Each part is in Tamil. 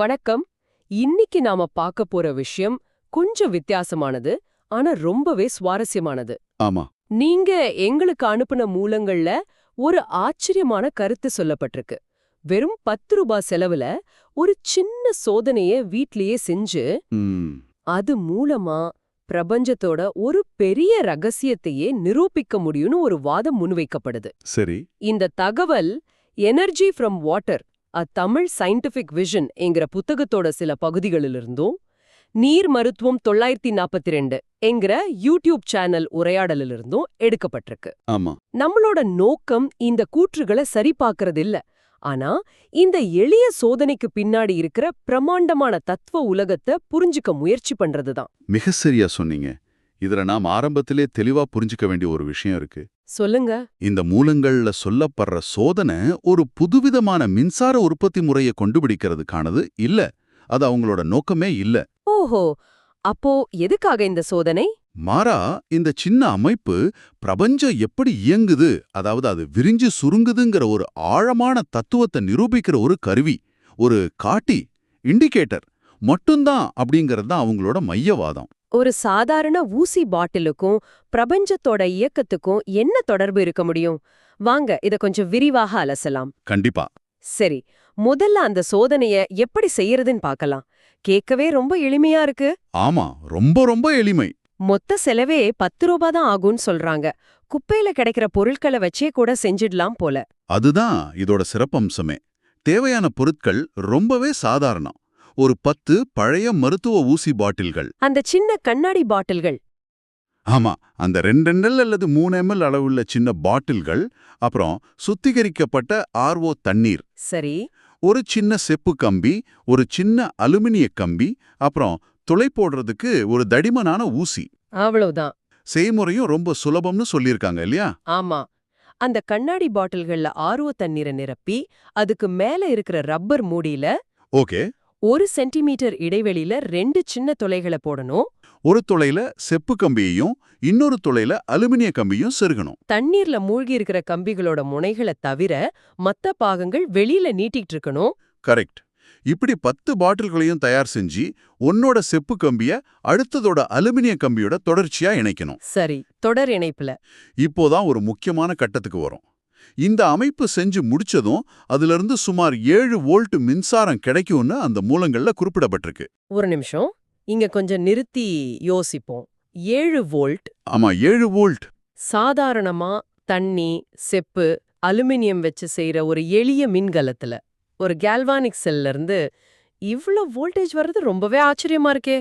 வணக்கம். இன்னைக்கு நாம பார்க்க போற விஷயம் கொஞ்சம் வித்தியாசமானது ஆனா ரொம்பவே சுவாரஸ்யமானது. ஆமா. நீங்க எங்களுக்கு அனுப்புன மூலங்கள்ல ஒரு ஆச்சரியமான கருத்து சொல்லப்பட்டிருக்கு. வெறும் பத்து ரூபாய் செலவுல ஒரு சின்ன சோதனைய வீட்லயே செஞ்சு அது மூலமா பிரபஞ்சத்தோட ஒரு பெரிய ரகசியத்தையே நிரூபிக்க முடியும்னு ஒரு வாதம் முன்வைக்கப்படுது. சரி. இந்த தகவல் energy from water a Tamil scientific vision என்கிற புத்தகத்தோட சில பகுதிகளிலிருந்தும் நீர் மருத்துவம் தொள்ளாயிரத்தி நாற்பத்தி ரெண்டு என்கிற யூடியூப் சேனல் உரையாடலிலிருந்தும் எடுக்கப்பட்டிருக்கு. ஆமா. நம்மளோட நோக்கம் இந்த கூற்றுகளை சரிபார்க்கறது இல்ல ஆனா இந்த எளிய சோதனைக்கு பின்னாடி இருக்கிற பிரமாண்டமான தத்துவ உலகத்தை புரிஞ்சுக்க முயற்சி பண்றதுதான். மிக சரியா சொன்னீங்க. இதுல நாம் ஆரம்பத்திலே தெளிவா புரிஞ்சுக்க வேண்டிய ஒரு விஷயம் இருக்கு. சொல்லுங்க. இந்த மூலங்கள்ல சொல்லப்படுற சோதனை ஒரு புதுவிதமான மின்சார உற்பத்தி முறையை கொண்டுபிடிக்கிறதுக்கானது இல்ல. அது அவங்களோட நோக்கமே இல்ல. ஓஹோ. அப்போ எதுக்காக இந்த சோதனை? மாறா இந்த சின்ன அமைப்பு பிரபஞ்சம் எப்படி இயங்குது அதாவது அது விரிஞ்சு சுருங்குதுங்கிற ஒரு ஆழமான தத்துவத்தை நிரூபிக்கிற ஒரு கருவி ஒரு காட்டி இண்டிகேட்டர் மட்டும்தான் அப்படிங்கிறது தான் அவங்களோட மையவாதம். ஒரு சாதாரண ஊசி பாட்டிலுக்கும் பிரபஞ்சத்தோட இயக்கத்துக்கும் என்ன தொடர்பு இருக்க முடியும்? வாங்க இத கொஞ்சம் விரிவாக அலசலாம். கண்டிப்பா. சரி முதல்ல அந்த சோதனைய எப்படி செய்யறதுன்னு பார்க்கலாம் கேட்கவே ரொம்ப எளிமையா இருக்கு. ஆமா ரொம்ப ரொம்ப எளிமை. மொத்த செலவே பத்து ரூபாய் தான் ஆகும்னு சொல்றாங்க. குப்பையில கிடைக்கிற பொருட்களை வச்சே கூட செஞ்சிடலாம் போல. அதுதான் இதோட சிறப்பம்சமே. தேவையான பொருட்கள் ரொம்பவே சாதாரணம். ஒரு பத்து பழைய மருத்துவ ஊசி பாட்டில்கள். அந்த சின்ன கண்ணாடி பாட்டில்கள். ஆமா அந்த ரெண்டு எம்எல் அல்லது மூணு எம்எல் அளவுள்ள சின்ன பாட்டில்கள் அப்புறம் சுத்திகரிக்கப்பட்ட ஆர்ஓ தண்ணீர். சரி. ஒரு சின்ன செப்பு கம்பி ஒரு சின்ன அலுமினிய கம்பி அப்புறம் துளை போடுறதுக்கு ஒரு தடிமனான ஊசி. அவ்வளவுதான். செய்முறையும் ரொம்ப சுலபம்னு சொல்லியிருக்காங்க இல்லையா? ஆமா. அந்த கண்ணாடி பாட்டில்கள்ல ஆர்வ தண்ணீரை நிரப்பி அதுக்கு மேல இருக்கிற ரப்பர் மூடியில ஓகே. ஒரு சென்டிமீட்டர் இடைவெளியில ரெண்டு சின்ன துளைகளை போடணும். ஒரு துளையில செப்பு கம்பியையும் இன்னொரு துளையில அலுமினிய கம்பியும் செருகணும். தண்ணீர்ல மூழ்கி இருக்கிற கம்பிகளோட முனைகளை தவிர மத்த பாகங்கள் வெளியில நீட்டிட்டு இருக்கணும். கரெக்ட். இப்படி பத்து பாட்டில்களையும் தயார் செஞ்சு உன்னோட செப்பு கம்பிய அடுத்ததோட அலுமினிய கம்பியோட தொடர்ச்சியா இணைக்கணும். சரி தொடர் இணைப்புல. இப்போதான் ஒரு முக்கியமான கட்டத்துக்கு வரும். இந்த அமைப்பு செஞ்சு முடிச்சதும் அதிலிருந்து சுமார் ஏழு வோல்ட் மின்சாரம் கிடைக்கும்னு அந்த மூலங்கள்ல குறிப்பிடப்பட்டிருக்கு. ஒரு நிமிஷம். இங்க கொஞ்சம் நிறுத்தி யோசிப்போம். ஏழு வோல்ட் ஆமா ஏழு வோல்ட். சாதாரணமா தண்ணி செப்பு அலுமினியம் வச்சு செய்யற ஒரு எளிய மின்கலத்துல ஒரு கேல்வானிக் செல்ல இருந்து இவ்ளோ வோல்டேஜ் வர்றது ரொம்பவே ஆச்சரியமா இருக்கே.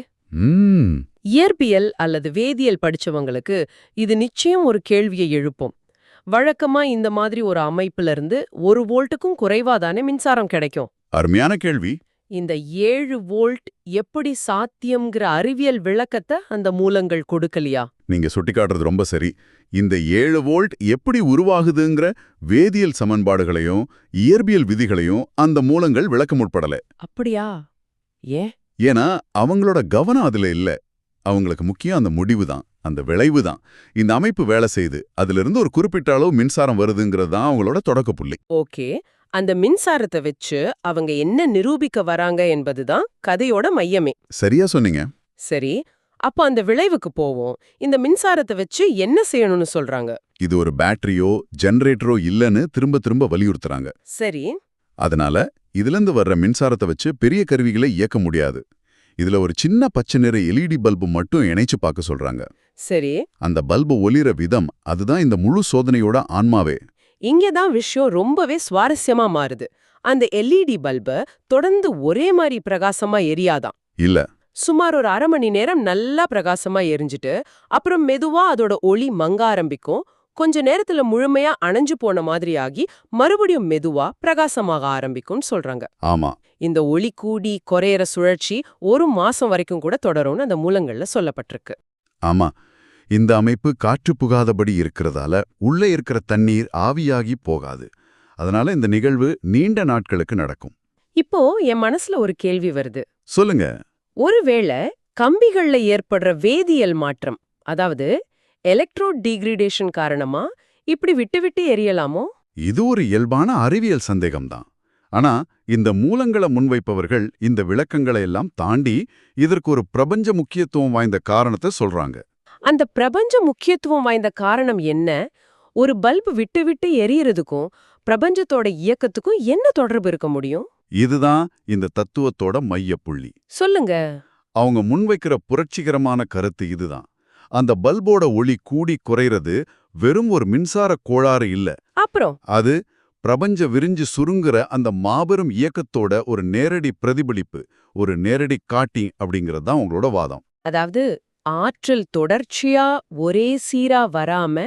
இயற்பியல் அல்லது வேதியியல் படிச்சவங்களுக்கு இது நிச்சயம் ஒரு கேள்வியை எழுப்பும். வழக்கமா இந்த மாதிரி ஒரு அமைப்புல இருந்து ஒரு வோல்ட்டுக்கும் குறைவாதானே மின்சாரம் கிடைக்கும்? அருமையான கேள்வி. இந்த ஏழு வோல்ட் எப்படி சாத்தியம்ங்கிற அறிவியல் விளக்கத்தை அந்த மூலங்கள் கொடுக்கலையா? நீங்க சுட்டிக்காட்டுறது ரொம்ப சரி. இந்த ஏழு வோல்ட் எப்படி உருவாகுதுங்கிற வேதியியல் சமன்பாடுகளையும் இயற்பியல் விதிகளையும் அந்த மூலங்கள் விளக்க முற்படல அப்படியா? ஏன்? ஏன்னா அவங்களோட கவனம் அதுல இல்ல. அவங்களுக்கு முக்கியம் அந்த முடிவு தான் அந்த விளைவு தான் இந்த அமைப்பு வேலை செய்யுது அதிலிருந்து ஒரு குறிப்பிட்ட அளவு மின்சாரம் வருதுங்கிறது தான் அவங்களோட தொடக்க புள்ளி. ஓகே. அந்த மின்சாரத்தை வச்சு அவங்க என்ன நிரூபிக்க வராங்க என்பதுதான் கதையோட மையமே. சரியா சொன்னீங்க. சரி. அப்ப அந்த விளைவுக்கு போவோம். இந்த மின்சாரத்தை வச்சு என்ன செய்யணும்னு சொல்றாங்க? இது ஒரு பேட்டரியோ ஜெனரேட்டரோ இல்லைன்னு திரும்ப திரும்ப வலியுறுத்துறாங்க. சரி. அதனால இதிலிருந்து வர்ற மின்சாரத்தை வச்சு பெரிய கருவிகளை இயக்க முடியாது. இதுல ஒரு சின்ன பச்சை நிற எல்இடி பல்பு மட்டும் இணைச்சு பார்க்க சொல்றாங்க. சரி. அந்த பல்பு ஒளிர விதம் அதுதான் இந்த முழு சோதனையோட ஆன்மாவே. இங்கதான் விஷயம் ரொம்பவே சுவாரஸ்யமா மாறுது. அந்த எல்இடி பல்ப தொடர்ந்து ஒரே மாதிரி பிரகாசமா எரியாதான். இல்ல. சுமார் ஒரு அரை மணி நேரம் நல்லா பிரகாசமா எரிஞ்சிட்டு அப்புறம் மெதுவா அதோட ஒளி மங்க ஆரம்பிக்கும். கொஞ்ச நேரத்துல முழுமையா அணைஞ்சு போன மாதிரி ஆகி மறுபடியும் மெதுவா பிரகாசமாக ஆரம்பிக்கும்னு சொல்றாங்க. ஆமா. இந்த ஒளி கூடி குறையற சுழற்சி ஒரு மாசம் வரைக்கும் கூட தொடரும்னு அந்த மூலங்கள்ல சொல்லப்பட்டிருக்கு. ஆமா. இந்த அமைப்பு காற்று புகாதபடி இருக்கிறதால உள்ளே இருக்கிற தண்ணீர் ஆவியாகி போகாது. அதனால இந்த நிகழ்வு நீண்ட நாட்களுக்கு நடக்கும். இப்போ என் மனசுல ஒரு கேள்வி வருது. சொல்லுங்க. ஒருவேளை கம்பிகள்ல ஏற்படுற வேதியியல் மாற்றம் அதாவது எலக்ட்ரோ டீக்ரிடேஷன் காரணமா? இப்படி விட்டு விட்டு எரியலாமோ? இது ஒரு இயல்பான அறிவியல் சந்தேகம்தான். ஆனா இந்த மூலங்களை முன்வைப்பவர்கள் இந்த விளக்கங்களை எல்லாம் தாண்டி இதற்கு ஒரு பிரபஞ்ச முக்கியத்துவம் வாய்ந்த காரணத்தை சொல்றாங்க. அந்த பிரபஞ்ச முக்கியத்துவம் வாய்ந்த காரணம் என்ன? ஒரு பல்பு விட்டு விட்டு எரியறதுக்கும் பிரபஞ்சத்தோட இயக்கத்துக்கும் என்ன தொடர்பு இருக்க முடியும்? இதுதான் இந்த தத்துவத்தோட மையப்புள்ளி. சொல்லுங்க. அவங்க முன்வைக்கிற புரட்சிகரமான கருத்து இதுதான். அந்த பல்போட ஒளி கூடி குறைறது வெறும் ஒரு மின்சார கோளாறு இல்ல. அப்புறம்? அது பிரபஞ்ச விரிஞ்சு சுருங்குற அந்த மாபெரும் இயக்கத்தோட ஒரு நேரடி பிரதிபலிப்பு ஒரு நேரடி காட்டி அப்படிங்கிறது தான் உங்களோட வாதம். அதாவது ஆற்றல் தொடர்ச்சியா ஒரே சீரா வராம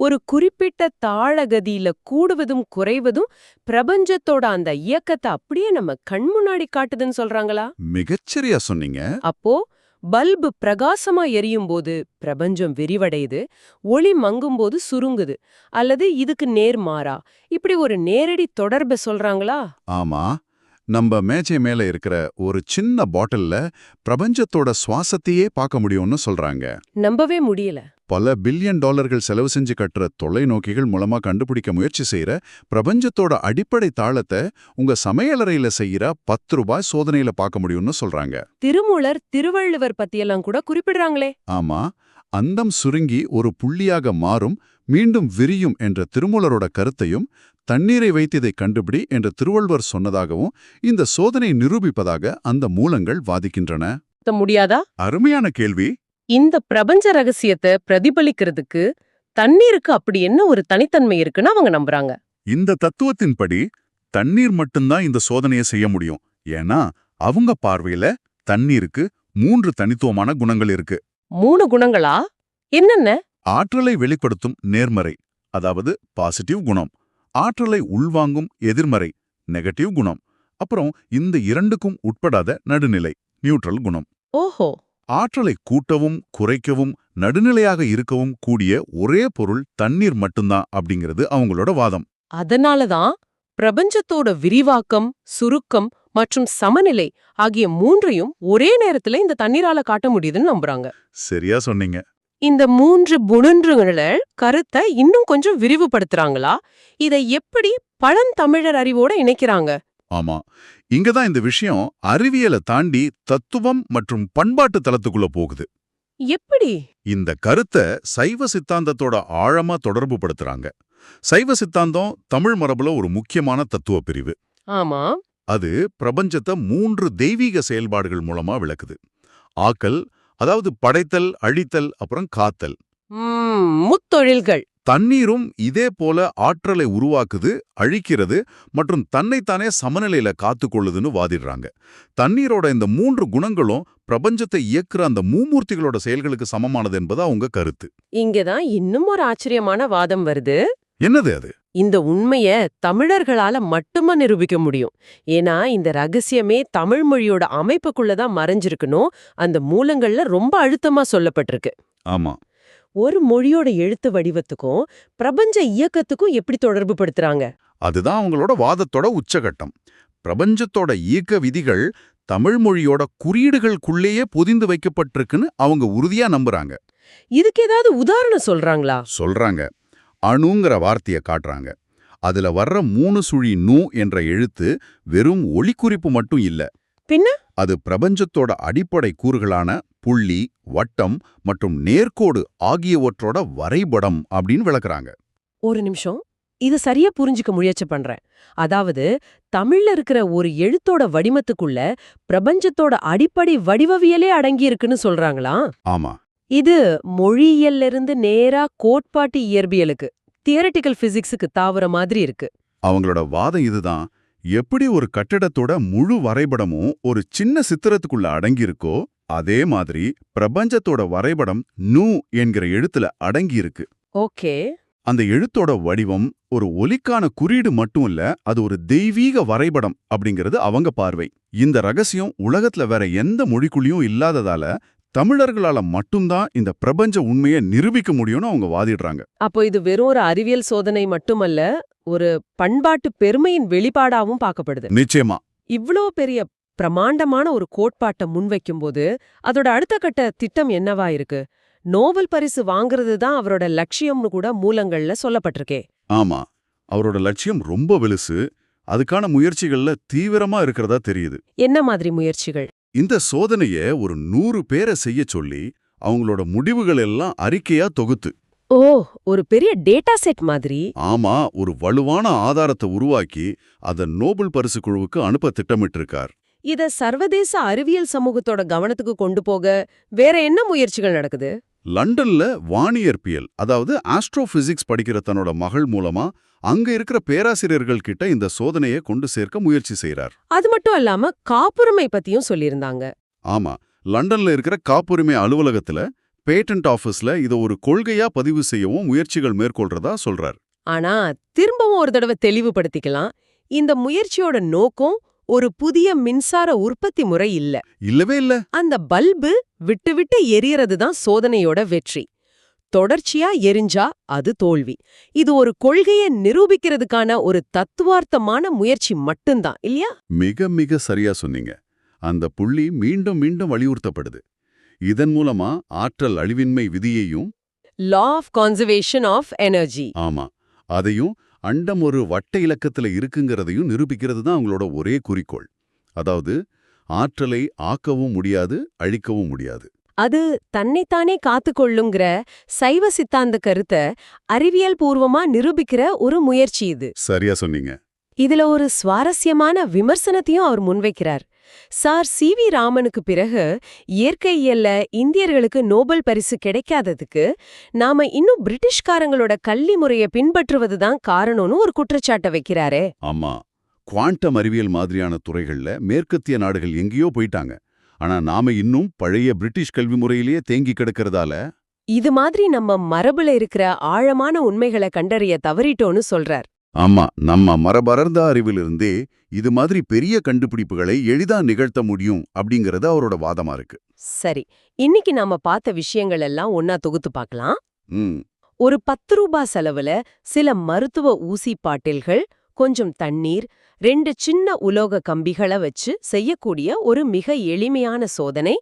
ஒரு குறிப்பிட்ட தாழகதியில கூடுவதும் குறைவதும் பிரபஞ்சத்தோட அந்த இயக்கத்தை அப்படியே நம்ம கண் முன்னாடி காட்டுதுன்னு சொல்றாங்களா? மிகச்சரியா சொன்னீங்க. அப்போ பல்பு பிரகாசமா எரியும் போது பிரபஞ்சம் விரிவடையுது ஒளி மங்கும்போது சுருங்குது அல்லது இதுக்கு நேர்மாறா இப்படி ஒரு நேரடி தொடர்பை சொல்றாங்களா? ஆமா நம்ம மேஜை மேல இருக்கிற ஒரு சின்ன பாட்டில்ல பிரபஞ்சத்தோட சுவாசத்தையே பார்க்க முடியும்னு சொல்றாங்க. நம்பவே முடியல. பல பில்லியன் டாலர்கள் செலவு செஞ்சு கட்டுற தொலைநோக்கிகள் மூலமா கண்டுபிடிக்க முயற்சி செய்யற பிரபஞ்சத்தோட அடிப்படை தாளத்தை உங்க சமையலறையில செய்யற பத்து ரூபாய் சோதனையில பார்க்க முடியும்னு சொல்றாங்க. திருமூலர் திருவள்ளுவர் பத்தியெல்லாம் கூட குறிப்பிடுறாங்களே. ஆமா அந்தம் சுருங்கி ஒரு புள்ளியாக மாறும் மீண்டும் விரியும் என்ற திருமூலரோட கருத்தையும் தண்ணீரை வைத்ததை கண்டுபிடி என்ற திருவள்ளுவர் சொன்னதாகவும் இந்த சோதனை நிரூபிப்பதாக அந்த மூலங்கள் வாதிக்கின்றன. முடியாதா? அருமையான கேள்வி. இந்த பிரபஞ்ச ரகசியத்தை பிரதிபலிக்கிறதுக்கு தண்ணீருக்கு அப்படி என்ன ஒரு தனித்தன்மை இருக்குன்னு அவங்க நம்புறாங்க. இந்த தத்துவத்தின்படி தண்ணீர் மட்டும்தான் இந்த சோதனையை செய்ய முடியும். ஏன்னா அவங்க பார்வையில தண்ணீருக்கு மூன்று தனித்துவமான குணங்கள் இருக்கு. மூணு குணங்களா? என்னென்ன? ஆற்றலை வெளிப்படுத்தும் நேர்மறை அதாவது பாசிட்டிவ் குணம். ஆற்றலை உள்வாங்கும் எதிர்மறை நெகட்டிவ் குணம். அப்புறம் இந்த இரண்டுக்கும் உட்படாத நடுநிலை நியூட்ரல் குணம். ஓஹோ. ஆற்றலை கூட்டவும் குறைக்கவும் நடுநிலையாக இருக்கவும் கூடிய ஒரே பொருள் தண்ணீர் மட்டும்தான் அப்படிங்கிறது அவங்களோட வாதம். அதனாலதான் பிரபஞ்சத்தோட விரிவாக்கம் சுருக்கம் மற்றும் சமநிலை ஆகிய மூன்றையும் ஒரே நேரத்துல இந்த தண்ணீரால காட்ட முடியுதுன்னு நம்புறாங்க. சரியா சொன்னீங்க. இந்த மூன்று புணன்றுகளை கருத்தை இன்னும் கொஞ்சம் விரிவுபடுத்துறாங்களா? இதை எப்படி பழந்தமிழர் அறிவோட இணைக்கிறாங்க? ஆமா. இங்கதான் இந்த விஷயம் அறிவியலை தாண்டி தத்துவம் மற்றும் பண்பாட்டு தளத்துக்குள்ள போகுது. எப்படி? இந்த கருத்தை சைவ சித்தாந்தத்தோட ஆழமா தொடர்பு படுத்துறாங்க. சைவ சித்தாந்தம் தமிழ் மரபுல ஒரு முக்கியமான தத்துவ பிரிவு. ஆமா. அது பிரபஞ்சத்தை மூன்று தெய்வீக செயல்பாடுகள் மூலமா விளக்குது. ஆக்கல் அதாவது படைத்தல் அழித்தல் அப்புறம் காத்தல். முத்தொழில்கள். தண்ணீரும் இதே போல ஆற்றலை உருவாக்குது அழிக்கிறது மற்றும் தன்னைத்தானே சமநிலையில காத்துக்கொள்ளுதுன்னு வாதிடுறாங்க. தண்ணீரோட இந்த மூன்று குணங்களும் பிரபஞ்சத்தை இயக்குற அந்த மூமூர்த்திகளோட செயல்களுக்கு சமமானது என்பது அவங்க கருத்து. இங்கதான் இன்னும் ஒரு ஆச்சரியமான வாதம் வருது. என்னது அது? இந்த உண்மைய தமிழர்களால மட்டுமா நிரூபிக்க முடியும்? ஏன்னா இந்த ரகசியமே தமிழ் மொழியோட அமைப்புக்குள்ளதான் மறைஞ்சிருக்கணும். அந்த மூலங்கள்ல ரொம்ப அழுத்தமா சொல்லப்பட்டிருக்கு. ஆமா. ஒரு மொழியோட எழுத்து வடிவத்துக்கும் பிரபஞ்ச இயக்கத்துக்கும் எப்படி தொடர்பு படுத்துறாங்க? அதுதான் அவங்களோட வாதத்தோட உச்சகட்டம். பிரபஞ்சத்தோட இயக்க விதிகள் தமிழ் மொழியோட குறியீடுகளுக்குள்ளேயே பொதிந்து வைக்கப்பட்டிருக்குன்னு அவங்க உறுதியா நம்புறாங்க. இதுக்கு ஏதாவது உதாரணம் சொல்றாங்களா? சொல்றாங்க. அணுங்கிற வார்த்தைய காட்டுறாங்க. அதுல வர்ற மூணு சுழி நூ என்ற எழுத்து வெறும் ஒளிக்குறிப்பு மட்டும் இல்ல. பின்ன? அது பிரபஞ்சத்தோட அடிப்படை கூறுகளான புள்ளி வட்டம் மற்றும் நேர்க்கோடு ஆகியவற்றோட வரைபடம் அப்படின்னு விளக்குறாங்க. ஒரு நிமிஷம். இது சரியா புரிஞ்சுக்க முயற்சி பண்றேன். அதாவது தமிழ்ல இருக்கிற ஒரு எழுத்தோட வடிவத்துக்குள்ள பிரபஞ்சத்தோட அடிப்படை வடிவவியலே அடங்கி இருக்குன்னு சொல்றாங்களா? ஆமா. இது மொழியியல்ல இருந்து நேரா கோட்பாட்டு இயற்பியலுக்கு தியரட்டிக்கல் பிசிக்ஸுக்கு தாவற மாதிரி இருக்கு. அவங்களோட வாதம் இதுதான். எப்படி ஒரு கட்டிடத்தோட முழு வரைபடமும் ஒரு சின்ன சித்திரத்துக்குள்ள அடங்கியிருக்கோ அதே மாதிரி பிரபஞ்சத்தோட வரைபடம் நூ என்கிற எழுத்துல அடங்கியிருக்கு. ஓகே. அந்த எழுத்தோட வடிவம் ஒரு ஒலிக்கான குறியீடு மட்டும் இல்ல அது ஒரு தெய்வீக வரைபடம் அப்படிங்கிறது அவங்க பார்வை. இந்த ரகசியம் உலகத்துல வேற எந்த மொழிக்குள்ளயும் இல்லாததால தமிழர்களால மட்டும்தான் இந்த பிரபஞ்ச உண்மையை நிரூபிக்க முடியும்னு அவங்க வாதிடுறாங்க. அப்போ இது வெறும் ஒரு அறிவியல் சோதனை மட்டுமல்ல ஒரு பண்பாட்டு பெருமையின் வெளிப்பாடாவும் பார்க்கப்படுது. நிச்சயமா. இவ்ளோ பெரிய பிரமாண்டமான ஒரு கோட்பாட்டை முன்வைக்கும்போது அதோட அடுத்த கட்ட திட்டம் என்னவா இருக்கு? நோபல் பரிசு வாங்குறது தான் அவரோட லட்சியம்னு கூட மூலங்கள்ல சொல்லப்பட்டிருக்கே. ஆமா. அவரோட லட்சியம் ரொம்ப வெலுசு அதுக்கான முயற்சிகள்ல தீவிரமா இருக்கிறதா தெரியுது. என்ன மாதிரி முயற்சிகள்? இந்த சோதனைய ஒரு நூறு பேரை செய்ய சொல்லி அவங்களோட முடிவுகள் எல்லாம் அறிக்கையா தொகுத்து. ஓ ஒரு பெரிய டேட்டா செட் மாதிரி. ஆமா ஒரு வலுவான ஆதாரத்தை உருவாக்கி அத நோபல் பரிசு குழுவுக்கு அனுப்ப திட்டமிட்டிருக்கார். இத சர்வதேச அறிவியல் சமூகத்தோட கவனத்துக்கு கொண்டு போக வேற என்ன முயற்சிகள் நடக்குது? லண்டன்ல வானியற்பியல் அதாவது ஆஸ்ட்ரோபிசிக்ஸ் படிக்கிற தன்னோட மகள் மூலமா அங்க இருக்கிற பேராசிரியர்கள் கிட்ட இந்த சோதனையை கொண்டு சேர்க்க முயற்சி செய்றார். அது மட்டும் இல்லாம காப்புரிமை பத்தியும் சொல்லியிருந்தாங்க. ஆமா லண்டன்ல இருக்கிற காப்புரிமை அலுவலகத்துல பேட்டன்ட் ஆபீஸ்ல இத ஒரு கொள்கையா பதிவு செய்யவும் முயற்சிகள் மேற்கொள்றதா சொல்றார். ஆனா திரும்பவும் ஒரு தடவை தெளிவுபடுத்திக்கலாம். இந்த முயற்சியோட நோக்கம் ஒரு புதிய மின்சார உற்பத்தி முறை இல்ல. இல்லவே இல்ல. அந்த பல்பு விட்டு விட்டு எரியறது தான் சோதனையோட வெற்றி. தொடர்ச்சியா எரிஞ்சா அது தோல்வி. இது ஒரு கொள்கையை நிரூபிக்கிறதுக்கான ஒரு தத்துவார்த்தமான முயற்சி மட்டும்தான் இல்லையா? மிக மிக சரியா சொன்னீங்க. அந்த புள்ளி மீண்டும் மீண்டும் வலியுறுத்தப்படுது. இதன் மூலமா ஆற்றல் அழிவின்மை விதியையும் law of conservation of energy ஆமா. அதையும் அண்டம் ஒரு வட்ட இலக்கத்துல இருக்குங்கிறதையும் நிரூபிக்கிறது தான் அவங்களோட ஒரே குறிக்கோள். அதாவது ஆற்றலை ஆக்கவும் முடியாது அழிக்கவும் முடியாது. அது தன்னைத்தானே காத்துக்கொள்ளுங்கிற சைவ சித்தாந்த கருத்தை அறிவியல் பூர்வமா நிரூபிக்கிற ஒரு முயற்சி இது. சரியா சொன்னீங்க. இதுல ஒரு சுவாரஸ்யமான விமர்சனத்தையும் அவர் முன்வைக்கிறார். சார் சி வி ராமனுக்கு பிறகு இயற்கையியல்ல இந்தியர்களுக்கு நோபல் பரிசு கிடைக்காததுக்கு நாம இன்னும் பிரிட்டிஷ்காரங்களோட கல்வி முறைய பின்பற்றுவதுதான் காரணம்னு ஒரு குற்றச்சாட்டை வைக்கிறாரே. ஆமா. குவாண்டம் அறிவியல் மாதிரியான துறைகள்ல மேற்கத்திய நாடுகள் எங்கேயோ போயிட்டாங்க. ஆனா நாம இன்னும் பழைய பிரிட்டிஷ் கல்வி முறையிலேயே தேங்கி கிடக்கிறதால? இது மாதிரி நம்ம மரபுல இருக்கிற ஆழமான உண்மைகளை கண்டறிய தவறிட்டோன்னு சொல்றார். ஆமா நம்ம மரபறந்த அறிவிலிருந்தே இது மாதிரி பெரிய கண்டுபிடிப்புகளை எளிதா நிகழ்த்த முடியும் அப்படிங்கறது அவரோட வாதமா இருக்கு. சரி இன்னைக்கு நாம பார்த்த விஷயங்கள் எல்லாம் ஒன்னா தொகுத்து பார்க்கலாம். ஒரு பத்து ரூபா செலவுல சில மருத்துவ ஊசி பாட்டில்கள் கொஞ்சம் தண்ணீர் ரெண்டு சின்ன உலோக கம்பிகளை வச்சு செய்யக்கூடிய ஒரு மிக எளிமையான சோதனை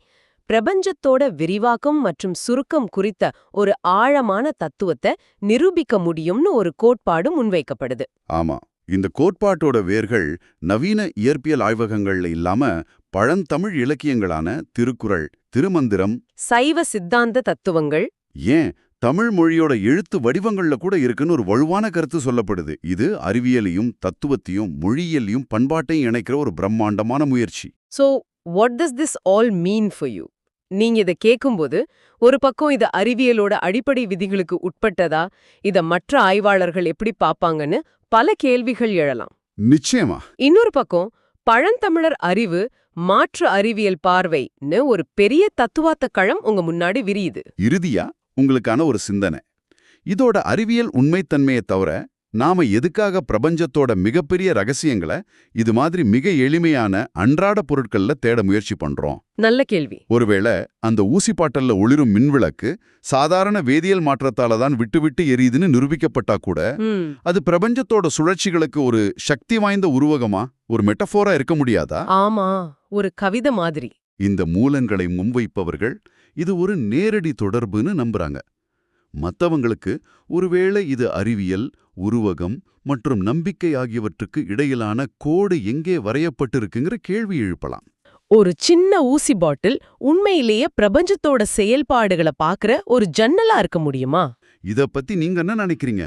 பிரபஞ்சத்தோட விரிவாக்கம் மற்றும் சுருக்கம் குறித்த ஒரு ஆழமான தத்துவத்தை நிரூபிக்க முடியும்னு ஒரு கோட்பாடு முன்வைக்கப்படுது. ஆமா. இந்த கோட்பாட்டோட வேர்கள் நவீன இயற்பியல் ஆய்வகங்கள்ல இல்லாம பழந்தமிழ் இலக்கியங்களான திருக்குறள் திருமந்திரம் சைவ சித்தாந்த தத்துவங்கள் ஏன் தமிழ் மொழியோட எழுத்து வடிவங்கள்ல கூட இருக்குன்னு ஒரு வலுவான கருத்து சொல்லப்படுது. இது அறிவியலையும் தத்துவத்தையும் மொழியியலையும் பண்பாட்டையும் இணைக்கிற ஒரு பிரம்மாண்டமான முயற்சி. So what does this all mean for you நீங்க இத கேக்கும்போது ஒரு பக்கம் இது அறிவியலோட அடிப்படை விதிகளுக்கு உட்பட்டதா? இத மற்ற ஆய்வாளர்கள் எப்படி பாப்பாங்கன்னு பல கேள்விகள் எழலாம். நிச்சயமா. இன்னொரு பக்கம் பழந்தமிழர் அறிவு மாற்று அறிவியல் பார்வைன்னு ஒரு பெரிய தத்துவார்த்த களம் உங்க முன்னாடி விரியுது. இறுதியா உங்களுக்கான ஒரு சிந்தனை. இதோட அறிவியல் உண்மைத்தன்மையை தவிர நாம எதுக்காக பிரபஞ்சத்தோட மிகப்பெரிய ரகசியங்களை இது மாதிரி மிக எளிமையான அன்றாட பொருட்கள்ல தேட முயற்சி பண்றோம்? நல்ல கேள்வி. ஒருவேளை அந்த ஊசி பாட்டல்ல ஒளிரும் மின்விளக்கு சாதாரண வேதியியல் மாற்றத்தால தான் விட்டு விட்டு எரியுதுன்னு நிரூபிக்கப்பட்டா கூட அது பிரபஞ்சத்தோட சுழற்சிகளுக்கு ஒரு சக்தி வாய்ந்த உருவகமா ஒரு மெட்டஃபோரா இருக்க முடியாதா? ஆமா ஒரு கவிதை மாதிரி. இந்த மூலங்களை முன்வைப்பவர்கள் இது ஒரு நேரடி தொடர்புன்னு நம்புறாங்க. மத்தவங்களுக்கு ஒருவேளை இது அறிவியல் உருவகம் மற்றும் நம்பிக்கை ஆகியவற்றுக்கு இடையிலான கோடு எங்கே வரையப்பட்டிருக்குங்கிற கேள்வி எழுப்பலாம். ஒரு சின்ன ஊசி பாட்டில் உண்மையிலேயே பிரபஞ்சத்தோட செயல்பாடுகளை பாக்குற ஒரு ஜன்னலா இருக்க முடியுமா? இத பத்தி நீங்க என்ன நினைக்கிறீங்க?